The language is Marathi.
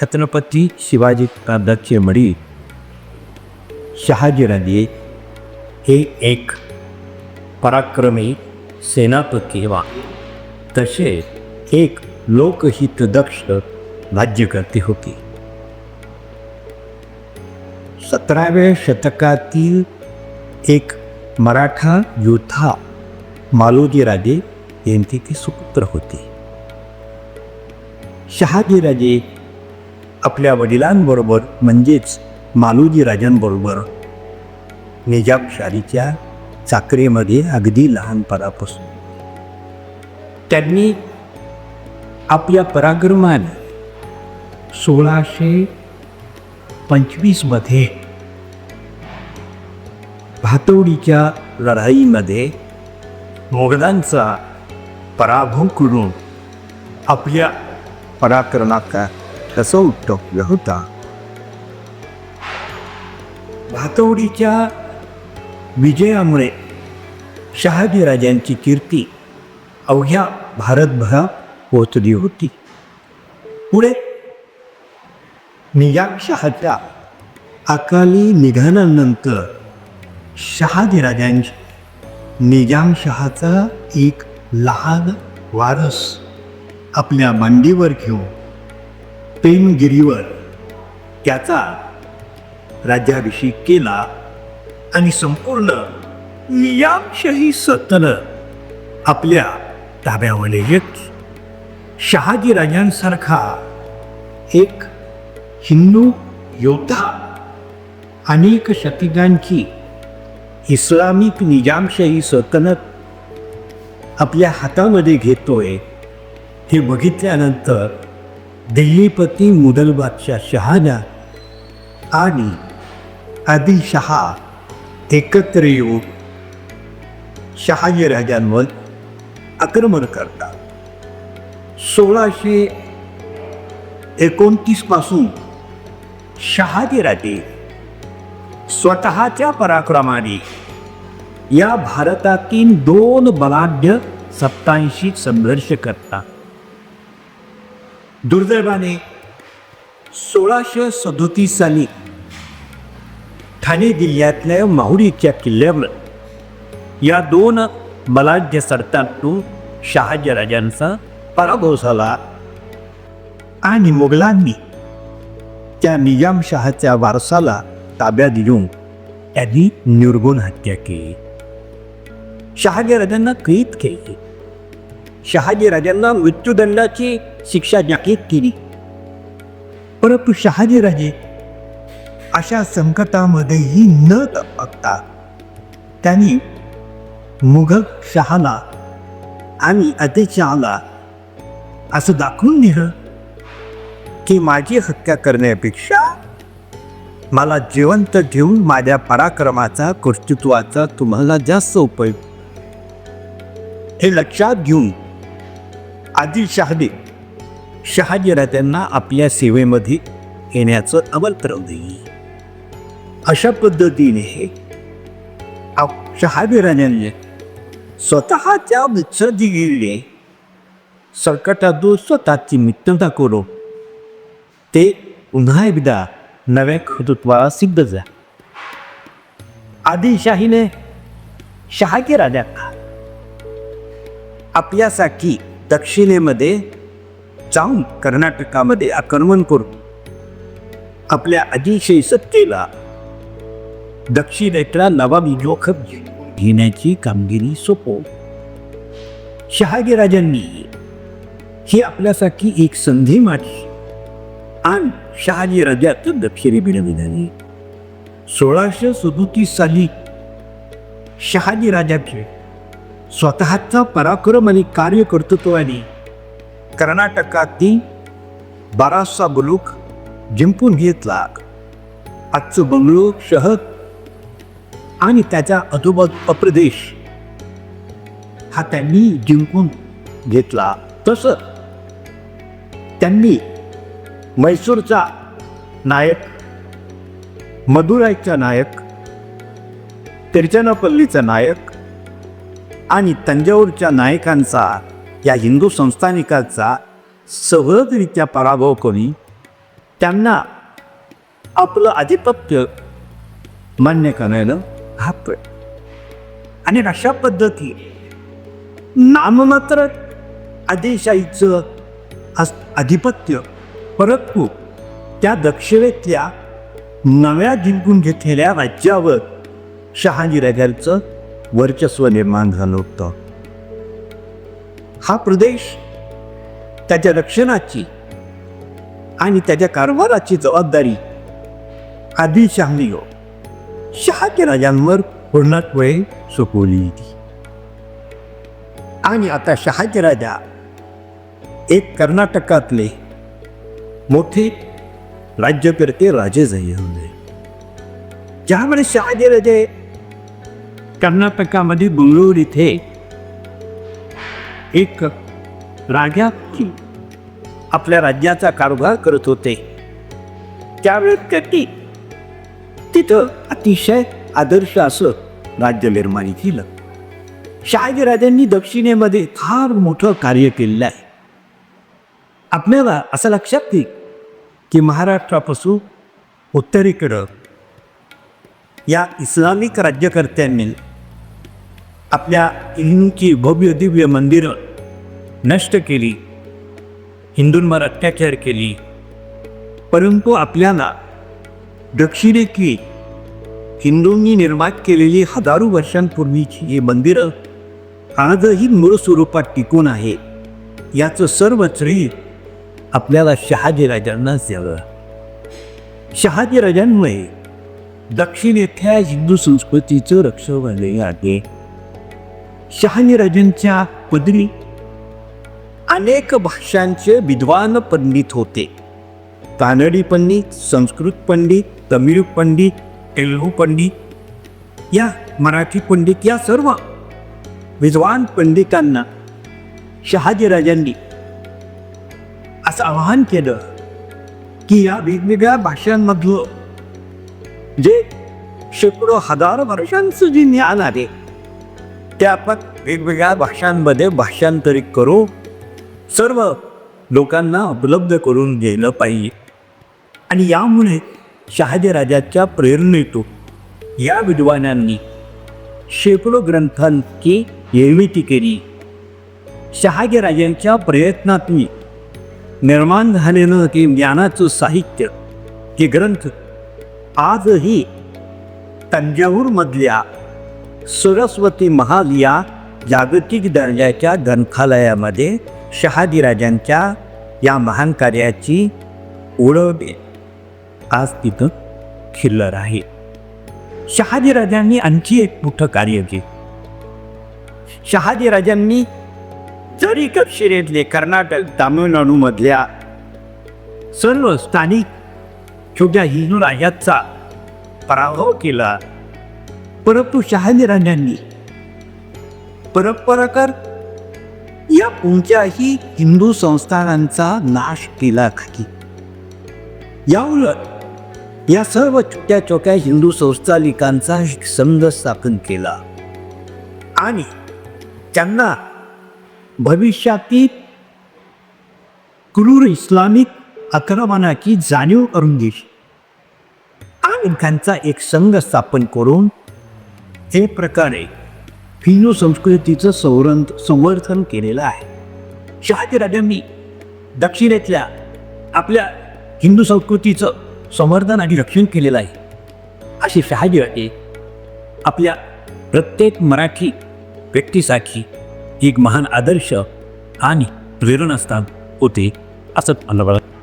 छत्रपती शिवाजी महाराजांचे वडील शहाजीराजे हे एक पराक्रमी सेनापती वा तसे एक लोकहितदक्ष राज्यकर्ते होते सतराव्या शतकातील एक मराठा योद्धा मालोजीराजे यांचे ते सुपुत्र होते शहाजीराजे आपल्या वडिलांबरोबर म्हणजेच मालूजी राजांबरोबर निजामशाहीच्या चाकरीमध्ये अगदी लहानपणापासून. त्यांनी आपल्या पराक्रमाने सोळाशे पंचवीसमध्ये भातवडीच्या लढाईमध्ये मोगलांचा पराभव करून आपल्या पराक्रमाचा कसं उठवलं होता भातवडीच्या विजयामुळे शहाजीराजांची कीर्ती अवघ्या भारतभरात पोचली होती. पुढे निजामशहाच्या अकाली निधनानंतर शहाजीराजांची निजामशहाचा एक लहान वारस आपल्या मांडीवर घेऊन प्रेमगिरीवर त्याचा राज्याभिषेक केला आणि संपूर्ण नियामशाही सतन आपल्या ताब्यावर येत. शहाजी राजांसारखा एक हिंदू योद्धा अनेक शतकांची इस्लामिक निजामशाही सल्तनत आपल्या हातामध्ये घेतोय हे बघितल्यानंतर दिल्लीपती मुदल बादशाह शहाजहान आणि आदिलशहा एकत्र येऊन शहाजी राजांवर आक्रमण करतात. सोळाशे एकोणतीसपासून शहाजी राजे स्वतःच्या पराक्रमाने या भारतातील दोन बलाढ्य सत्तांशी संघर्ष करतात. दुर्दैवाने सोळाशे सदोतीस साली ठाणे जिल्ह्यातल्या माहुरीच्या किल्ल्यावर या दोन बलाढ्य शहाजी राजांचा पराभव झाला आणि मुघलांनी त्या निजामशहाच्या वारसाला ताब्यात घेऊन त्यांनी निर्गुण हत्या केली. शहाजी राजांना कैद खेळले शहाजी राजांना मृत्यूदंडाची शिक्षा जाहीर केली परंतु शहाजीराजे अशा संकटामध्येही न तपकता त्यांनी मुघल शहाला आणि अतिशहाला असं दाखवून दिलं की माझी हत्या करण्यापेक्षा मला जिवंत ठेवून माझ्या पराक्रमाचा कर्तृत्वाचा तुम्हाला जास्त उपयोग. हे लक्षात घेऊन आदिलशहाने शहाजीराजांना आपल्या सेवेमध्ये येण्याचं आमंत्रण दिले अशा पद्धतीने आप- शहाजीराजांनी स्वतःच्या विसर्जिगिरीने संकटातून स्वतःची मित्रता करून ते पुन्हा एकदा नव्या कृतृत्वाला सिद्ध झा आदिलशाहीने शहाजी राजांना आपल्यासाठी दक्षिणेमध्ये जाऊन कर्नाटकामध्ये आक्रमण करून आपल्या अतिशय सत्तेला दक्षिणेतला नवाबी जोखम घेण्याची कामगिरी सोपव. शहाजीराजांनी ही आपल्यासाठी एक संधी मांडली आणि शहाजी राजाचं दक्षिणी मिळविल्याने सोळाशे सदोतीस साली शहाजी राजाचे स्वतःचा पराक्रम आणि कार्यकर्तृत्वाने कर्नाटकातनी बारासा बुलूक जिंकून घेतला आजचं बंगळूर शहर आणि त्याच्या आजूबाजूचा प्रदेश हा त्यांनी जिंकून घेतला. तसं त्यांनी मैसूरचा नायक मदुराईचा नायक तिरचनापल्लीचा नायक आणि तंजावूरच्या नायकांचा या हिंदू संस्थानिकांचा सहजरित्या पराभव करून त्यांना आपलं आधिपत्य मान्य करायला भाग पडलं आणि अशा पद्धती नाममात्र आदिशाहीचं आधिपत्य परंतु त्या दक्षिणेतल्या नव्या जिंकून घेतलेल्या राज्यावर शहाजीराजांचं वर्चस्व निर्माण झालं होतं. हा प्रदेश त्याच्या रक्षणाची आणि त्याच्या कारभाराची जबाबदारी आदिलशहाने शहाजी राजांवर पूर्णत्वे सोपवली होती. आणि आता शहाजी राजा एक कर्नाटकातले मोठे राज्यकर्ते राजे झाले होते ज्यामुळे शहाजी राजे कर्नाटकामध्ये बंगळूर इथे एक राजा आपल्या राज्याचा कारभार करत होते. त्यावेळेस त्यांनी तिथं अतिशय आदर्श असं राज्य निर्माण केलं. शहाजीराजांनी दक्षिणेमध्ये फार मोठं कार्य केलेलं आहे. आपल्याला असं लक्षात येईल की महाराष्ट्रापासून उत्तरेकडं या इस्लामिक राज्यकर्त्यांनी आपल्या हिंदूंची भव्य दिव्य मंदिरं नष्ट केली. हिंदूंवर अत्याचार केली. परंतु आपल्याला दक्षिणेतली हिंदूंनी निर्माण केलेली हजारो वर्षांपूर्वीची ही मंदिरं आजही मूळ स्वरूपात टिकून आहे. याचं सर्व श्रेय आपल्याला शहाजीराजांनाच द्यावं. शहाजीराजांमुळे दक्षिणेथ्या हिंदू संस्कृतीचं रक्षण झाले आहे. शहाजीराजांच्या पदरी अनेक भाषांचे विद्वान पंडित होते. कानडी पंडित संस्कृत पंडित तमिळ पंडित तेलुगू पंडित या मराठी पंडित या सर्व विद्वान पंडितांना शहाजीराजांनी असं आवाहन केलं की या वेगवेगळ्या भाषांमधलं जे शेकडो हजार वर्षांचं जे ज्ञान आहे ते आपण वेगवेगळ्या भाषांमध्ये भाषांतरित करू. सर्व लोकांना उपलब्ध करून गेलं पाहिजे. आणि यामुळे शहाजीराजाच्या प्रेरणेतून या विद्वानांनी शेकडो ग्रंथांची निर्मिती केली. शहाजीराजांच्या प्रयत्नातून निर्माण झालेलं की ज्ञानाचं साहित्य हे ग्रंथ आजही तंजावूरमधल्या सरस्वती महाल या जागतिक दर्जाच्या ग्रंथालयामध्ये शहाजीराजांच्या या महान कार्याची ओळख आज तिथं खिल्लर आहे. शहाजीराजांनी आणखी एक मोठं कार्य केलं. शहाजीराजांनी जरी दक्षिणेतले कर्नाटक तामिळनाडूमधल्या सर्व स्थानिक छोट्या हिंदू राजाचा पराभव केला परंतु शहाजीराजांनी परंपराकर या कोणत्याही हिंदू संस्थानांचा नाश केला नाही. याउलट या सर्व छोट्या छोट्या हिंदू संस्थानिकांचा एक संघ स्थापन केला. आणि त्यांना भविष्यातील क्रूर इस्लामिक आक्रमणाची जाणीव करून दिली. आणि त्यांचा एक संघ स्थापन करून हे प्रकारे हिंदू संस्कृतीचं संवरण संवर्धन केलेलं आहे. शहाजी राजांनी दक्षिणेतल्या आपल्या हिंदू संस्कृतीचं संवर्धन आणि रक्षण केलेलं आहे. अशी शहाजीराजे आपल्या प्रत्येक मराठी व्यक्तीसाठी एक महान आदर्श आणि प्रेरणास्थान होते असं मला वाटतं.